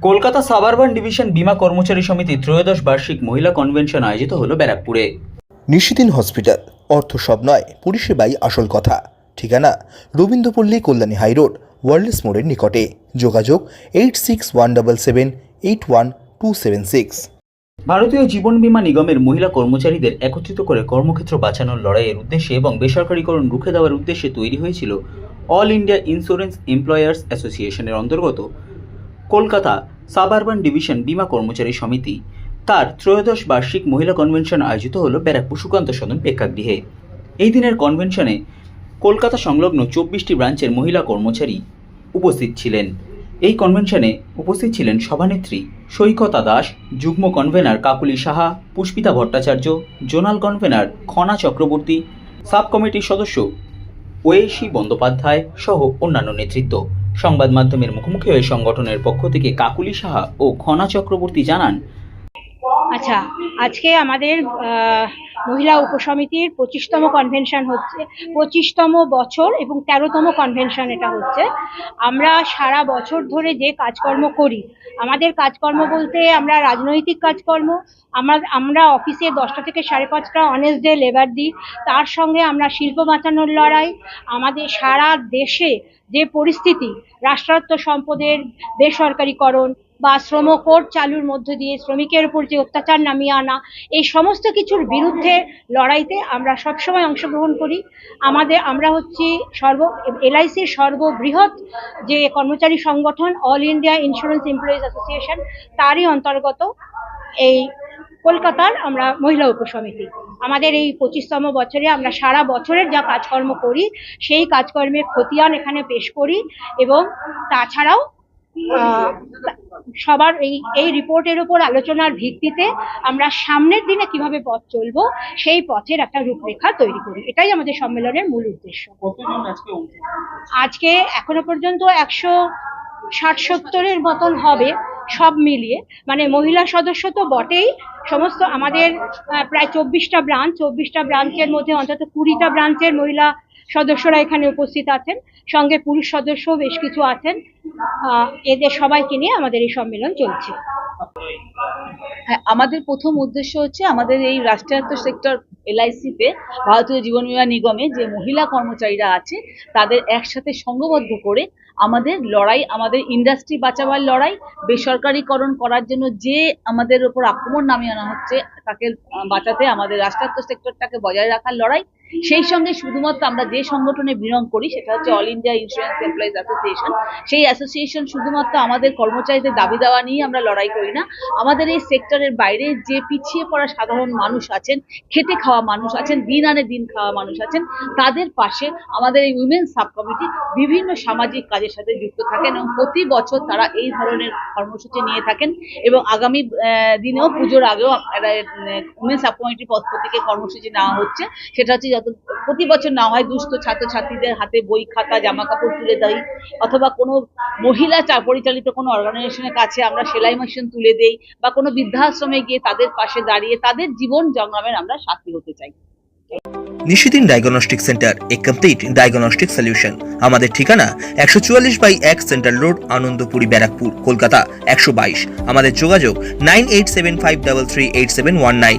Kolkata suburban division বীমা কর্মচারী সমিতি ত্রয়োদশ বার্ষিক মহিলা কনভেনশন আয়োজিত হলো ব্যারাকপুরে। নিশিদিন হসপিটাল অর্থ সব নয় পরিষেবাই আসল কথা। ঠিকানা রবীন্দ্রপল্লী কল্যাণী হাইরোড ওয়ার্ল্ডস মোড়ের নিকটে। যোগাযোগ eight six one double seven eight one two seven six. ভারতীয় জীবন বীমা নিগমের মহিলা কর্মচারীদের একত্রিত করে কর্মক্ষেত্র বাঁচানোর লড়াইয়ের উদ্দেশ্যে এবং বেসরকারীকরণ রুখে দেওয়ার উদ্দেশ্যে তৈরি হয়েছিল অল ইন্ডিয়া ইন্স্যুরেন্স এমপ্লয়ার্স অ্যাসোসিয়েশনের অন্তর্গত কলকাতা সাবারবান ডিভিশন বীমা কর্মচারী সমিতি। তার ত্রয়োদশ বার্ষিক মহিলা কনভেনশন আয়োজিত হল ব্যারাকপুর সুকান্ত সদন প্রেক্ষাগৃহে। এই দিনের কনভেনশনে কলকাতা সংলগ্ন চব্বিশটি ব্রাঞ্চের মহিলা কর্মচারী উপস্থিত ছিলেন। এই কনভেনশনে উপস্থিত ছিলেন সভানেত্রী সৈকতা দাস, যুগ্ম convener Kakuli Saha, Pushpita Bhattacharya, zonal convener Khana Chakraborty sub কমিটির সদস্য ওয়েশি বন্দ্যোপাধ্যায় সহ অন্যান্য নেতৃত্ব। সংবাদ মাধ্যমের মুখোমুখি হয়ে সংগঠনের পক্ষ থেকে কাকুলি সাহা ও খনা চক্রবর্তী জানান আচ্ছা আজকে আমাদের মহিলা উপসমিতির পঁচিশতম কনভেনশন হচ্ছে, পঁচিশতম বছর এবং তেরোতম কনভেনশন এটা হচ্ছে। আমরা সারা বছর ধরে যে কাজকর্ম করি, আমাদের কাজকর্ম বলতে আমরা রাজনৈতিক কাজকর্ম, আমরা আমরা অফিসে দশটা থেকে সাড়ে পাঁচটা অনেস্ট ডে লেবার দিই, তার সঙ্গে আমরা শিল্প বাঁচানোর লড়াই, আমাদের সারা দেশে যে পরিস্থিতি, রাষ্ট্রায়ত্ত সম্পদের বেসরকারীকরণ বা শ্রম কোড চালুর মধ্য দিয়ে শ্রমিকের উপর যে অত্যাচার নামিয়ে আনা, এই সমস্ত কিছুর বিরুদ্ধে লড়াইতে আমরা সবসময় অংশগ্রহণ করি। আমাদের, আমরা হচ্ছি সর্ব, এলআইসির সর্ববৃহৎ যে কর্মচারী সংগঠন, all India insurance employees association, তারই অন্তর্গত এই কলকাতার আমরা মহিলা উপসমিতি। আমাদের এই পঁচিশতম বছরে আমরা সারা বছরের যা কাজকর্ম করি, সেই কাজকর্মের খতিয়ান এখানে পেশ করি এবং তাছাড়াও সবার এই এই রিপোর্টের উপর আলোচনার ভিত্তিতে আমরা সামনের দিনে কীভাবে পথ চলবো সেই পথের একটা রূপরেখা তৈরি করি। এটাই আমাদের সম্মেলনের মূল উদ্দেশ্য। আজকে এখনও পর্যন্ত একশো ষাট সত্তরের মতন হবে সব মিলিয়ে। মানে মহিলা সদস্য তো বটেই। সমস্ত আমাদের প্রায় চব্বিশটা ব্রাঞ্চ চব্বিশটা ব্রাঞ্চের মধ্যে অন্তত কুড়িটা ব্রাঞ্চের মহিলা সদস্যরা এখানে উপস্থিত আছেন। সঙ্গে পুরুষ সদস্য বেশ কিছু আছেন। এদের সবাইকে নিয়ে আমাদের এই সম্মেলন চলছে। হ্যাঁ আমাদের প্রথম উদ্দেশ্য হচ্ছে আমাদের এই রাষ্ট্রায়ত্ত সেক্টর এলআইসিতে ভারতীয় জীবন বীমা নিগমে যে মহিলা কর্মচারীরা আছে, তাদের একসাথে সংঘবদ্ধ করে আমাদের লড়াই, আমাদের ইন্ডাস্ট্রি বাঁচাবার লড়াই, বেসরকারীকরণ করার জন্য যে আমাদের ওপর আক্রমণ নামিয়ে আনা হচ্ছে, তাকে বাঁচাতে আমাদের রাষ্ট্রায়ত্ত সেক্টরটাকে বজায় রাখার লড়াই সেই সঙ্গে শুধুমাত্র আমরা যে সংগঠনে বিলং করি, সেটা হচ্ছে all India insurance employees association সেই অ্যাসোসিয়েশন শুধুমাত্র আমাদের কর্মচারীদের দাবি দেওয়া নিয়ে আমরা লড়াই করি না। আমাদের এই সেক্টরের বাইরে যে পিছিয়ে পড়া সাধারণ মানুষ আছেন, খেটে খাওয়া মানুষ আছেন, দিন আনে দিন খাওয়া মানুষ আছেন, তাদের পাশে আমাদের এই উইমেন সাব কমিটি বিভিন্ন সামাজিক কাজের সাথে যুক্ত থাকেন এবং প্রতি বছর তারা এই ধরনের কর্মসূচি নিয়ে থাকেন এবং আগামী দিনেও পুজোর আগেও উইমেন সাব কমিটির পক্ষ থেকে কর্মসূচি নেওয়া হচ্ছে। সেটা হচ্ছে যত প্রতি বছর না হয় দুস্থ ছাত্রছাত্রীদের হাতে বই, খাতা জামা কাপড় তুলে দেয় অথবা কোনো মহিলা চা- পরিচালিত কোনো অর্গানাইজেশনের কাছে আমরা সেলাই মেশিন তুলে দেই বা কোনো বৃদ্ধাশ্রমে গিয়ে তাদের পাশে দাঁড়িয়ে তাদের জীবন সংগ্রামের আমরা সাথী হতে চাই। Nishidin diagnostic centre a complete diagnostic solution আমাদের ঠিকানা একশো চুয়াল্লিশ বাই এক সেন্ট্রাল রোড আনন্দপুরি, ব্যারাকপুর, কলকাতা, একশো বাইশ। আমাদের যোগাযোগ nine eight seven five double three eight seven one nine.